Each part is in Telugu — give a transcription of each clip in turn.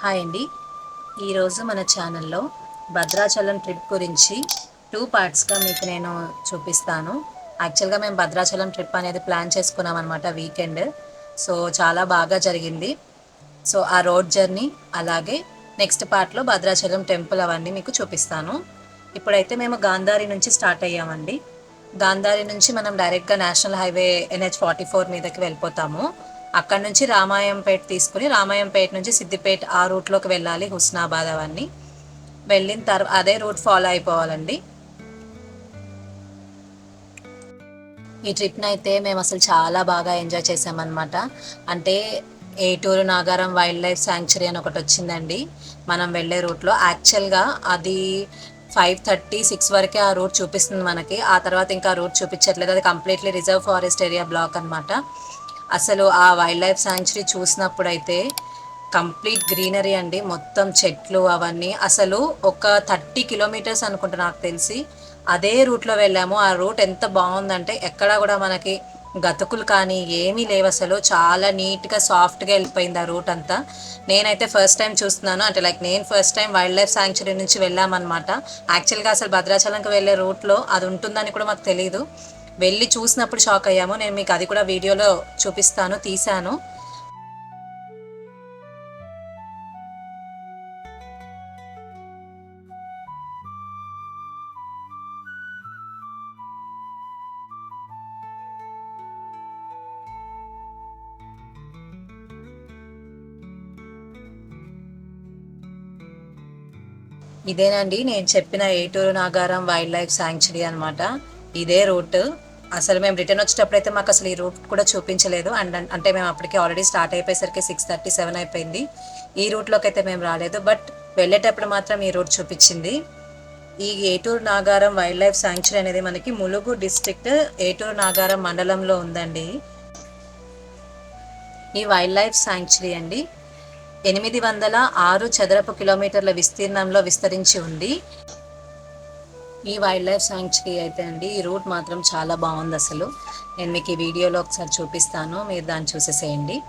హాయ్ అండి. ఈరోజు మన ఛానల్లో భద్రాచలం ట్రిప్ గురించి టూ పార్ట్స్గా మీకు నేను చూపిస్తాను. యాక్చువల్గా మేము భద్రాచలం ట్రిప్ అనేది ప్లాన్ చేసుకున్నాం అనమాట వీకెండ్. సో చాలా బాగా జరిగింది. సో ఆ రోడ్ జర్నీ అలాగే నెక్స్ట్ పార్ట్లో భద్రాచలం టెంపుల్ అవన్నీ మీకు చూపిస్తాను. ఇప్పుడైతే మేము గాంధారి నుంచి స్టార్ట్ అయ్యామండి. గాంధారి నుంచి మనం డైరెక్ట్గా national highway NH forty four మీదకి వెళ్ళిపోతాము. అక్కడ నుంచి రామాయంపేట తీసుకుని రామాయంపేట నుంచి సిద్దిపేట ఆ రూట్లోకి వెళ్ళాలి హుస్నాబాద్ అవన్నీ. వెళ్ళిన తర్వాత అదే రూట్ ఫాలో అయిపోవాలండి. ఈ ట్రిప్ని అయితే మేము అసలు చాలా బాగా ఎంజాయ్ చేసామన్నమాట. అంటే Eturu Nagaram wild life sanctuary అని ఒకటి వచ్చిందండి. మనం వెళ్ళే రూట్లో. యాక్చువల్గా అది ఫైవ్ థర్టీ సిక్స్ వరకే ఆ రూట్ చూపిస్తుంది మనకి. ఆ తర్వాత ఇంకా రూట్ చూపించట్లేదు. అది completely reserve forest area block అనమాట అసలు ఆ వైల్డ్ లైఫ్ శాంక్చురీ చూసినప్పుడు అయితే కంప్లీట్ గ్రీనరీ అండి. మొత్తం చెట్లు అవన్నీ. అసలు ఒక థర్టీ కిలోమీటర్స్ అనుకుంటా నాకు తెలిసి. అదే రూట్లో వెళ్ళాము. ఆ రూట్ ఎంత బాగుందంటే ఎక్కడా కూడా మనకి గతుకులు కానీ ఏమీ లేవు అసలు. చాలా నీట్గా సాఫ్ట్గా వెళ్ళిపోయింది ఆ రూట్ అంతా. నేనైతే ఫస్ట్ టైం చూస్తున్నాను. అంటే లైక్ నేను first time wild life sanctuary నుంచి వెళ్ళామన్నమాట. యాక్చువల్గా అసలు భద్రాచలంకి వెళ్ళే రూట్లో అది ఉంటుందని కూడా మాకు తెలియదు వెళ్ళి చూసినప్పుడు షాక్ అయ్యాము. నేను మీకు అది కూడా వీడియోలో చూపిస్తాను తీశాను. ఇదేనండి నేను చెప్పిన Eturu Nagaram wild life sanctuary అనమాట ఇదే రూట్. అసలు మేము రిటర్న్ వచ్చేటప్పుడు అయితే మాకు అసలు ఈ రూట్ కూడా చూపించలేదు. అండ్ అంటే మేము అప్పటికే ఆల్రెడీ స్టార్ట్ అయిపోయేసరికి సిక్స్ థర్టీ సెవెన్ అయిపోయింది. ఈ రూట్లోకి అయితే మేము రాలేదు. బట్ వెళ్ళేటప్పుడు మాత్రం ఈ రూట్ చూపించింది. ఈ Eturu Nagaram wild life sanctuary అనేది మనకి ములుగు డిస్ట్రిక్ట్ ఏటూరు నాగారం మండలంలో ఉందండి. ఈ వైల్డ్ లైఫ్ శాంక్చురీ అండి. ఎనిమిది వందల ఆరు చదరపు కిలోమీటర్ల విస్తీర్ణంలో విస్తరించి ఉంది. ఈ వైల్డ్ లైఫ్ సాంక్చురీ అయితే అండి ఈ రూట్ మాత్రం చాలా బాగుంది అసలు. నేను మీకు ఈ వీడియోలో ఒకసారి చూపిస్తాను మీరు దాన్ని చూసేసేయండి.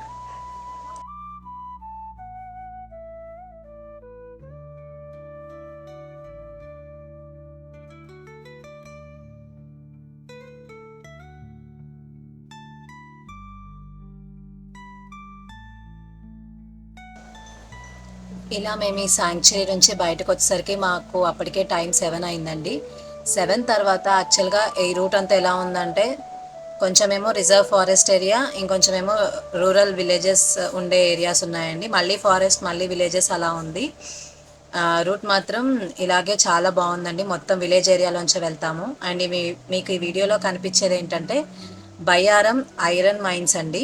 ఇలా మేము ఈ శాంక్చురీ నుంచి బయటకు వచ్చేసరికి మాకు అప్పటికే టైం సెవెన్ అయిందండి. సెవెన్ తర్వాత యాక్చువల్గా ఈ రూట్ అంతా ఎలా ఉందంటే కొంచెమేమో రిజర్వ్ ఫారెస్ట్ ఏరియా ఇంకొంచెమేమో రూరల్ విలేజెస్ ఉండే ఏరియాస్ ఉన్నాయండి. మళ్ళీ ఫారెస్ట్ మళ్ళీ విలేజెస్ అలా ఉంది. రూట్ మాత్రం ఇలాగే చాలా బాగుందండి. మొత్తం విలేజ్ ఏరియాలోంచి వెళ్తాము. అండ్ మీ మీకు ఈ వీడియోలో కనిపించేది ఏంటంటే బయ్యారం ఐరన్ మైన్స్ అండి.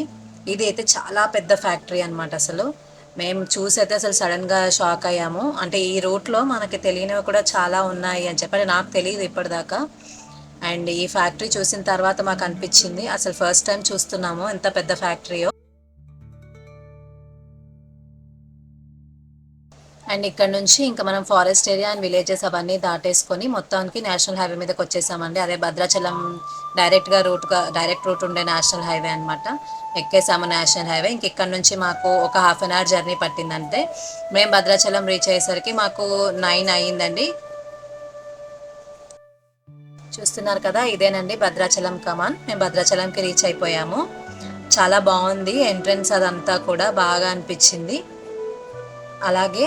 ఇది అయితే చాలా పెద్ద ఫ్యాక్టరీ అనమాట అసలు. మేము చూసి అయితే అసలు సడన్గా షాక్ అయ్యాము. అంటే ఈ రూట్లో మనకి తెలియనివి కూడా చాలా ఉన్నాయి అని చెప్పి నాకు తెలియదు ఇప్పటిదాకా. అండ్ ఈ ఫ్యాక్టరీ చూసిన తర్వాత మాకు అనిపించింది. అసలు ఫస్ట్ టైం చూస్తున్నాము. ఎంత పెద్ద ఫ్యాక్టరీయో అండ్ ఇక్కడ నుంచి ఇంకా మనం ఫారెస్ట్ ఏరియా అండ్ విలేజెస్ అవన్నీ దాటేసుకొని మొత్తానికి నేషనల్ హైవే మీదకి వచ్చేసామండి. అదే భద్రాచలం డైరెక్ట్గా రూట్గా డైరెక్ట్ రూట్ ఉండే నేషనల్ హైవే అనమాట ఎక్కేసాము నేషనల్ హైవే ఇంక ఇక్కడ నుంచి మాకు ఒక హాఫ్ అన్ అవర్ జర్నీ పట్టిందంటే మేము భద్రాచలం రీచ్ అయ్యేసరికి మాకు నైన్ అయ్యిందండి. చూస్తున్నారు కదా ఇదేనండి భద్రాచలం కమాన్. మేము భద్రాచలంకి రీచ్ అయిపోయాము. చాలా బాగుంది. ఎంట్రన్స్ అదంతా కూడా బాగా అనిపించింది. అలాగే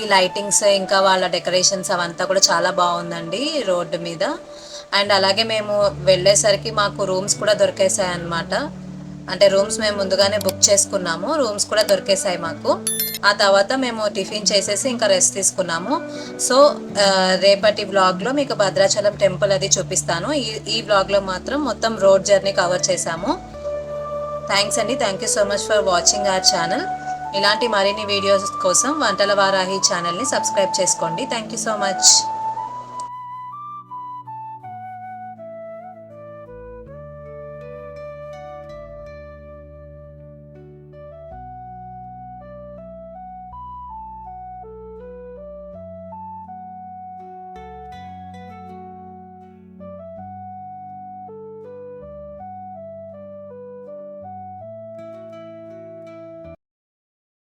ఈ లైటింగ్స్ ఇంకా వాళ్ళ డెకరేషన్స్ అవంతా కూడా చాలా బాగుందండి రోడ్డు మీద. అండ్ అలాగే మేము వెళ్ళేసరికి మాకు రూమ్స్ కూడా దొరికేసాయి అనమాట అంటే రూమ్స్ మేము ముందుగానే బుక్ చేసుకున్నాము రూమ్స్ కూడా దొరికేసాయి మాకు. ఆ తర్వాత మేము టిఫిన్ చేసేసి ఇంకా రెస్ట్ తీసుకున్నాము. సో రేపటి వ్లాగ్లో మీకు భద్రాచలం టెంపుల్ అది చూపిస్తాను. ఈ ఈ వ్లాగ్లో మాత్రం మొత్తం రోడ్ జర్నీ కవర్ చేశాము. థ్యాంక్స్ అండి. Thank you so much for watching our channel ఇలాంటి మరిన్ని వీడియోస్ కోసం వంటల వారాహి ఛానల్ని సబ్స్క్రైబ్ చేసుకోండి. Thank you so much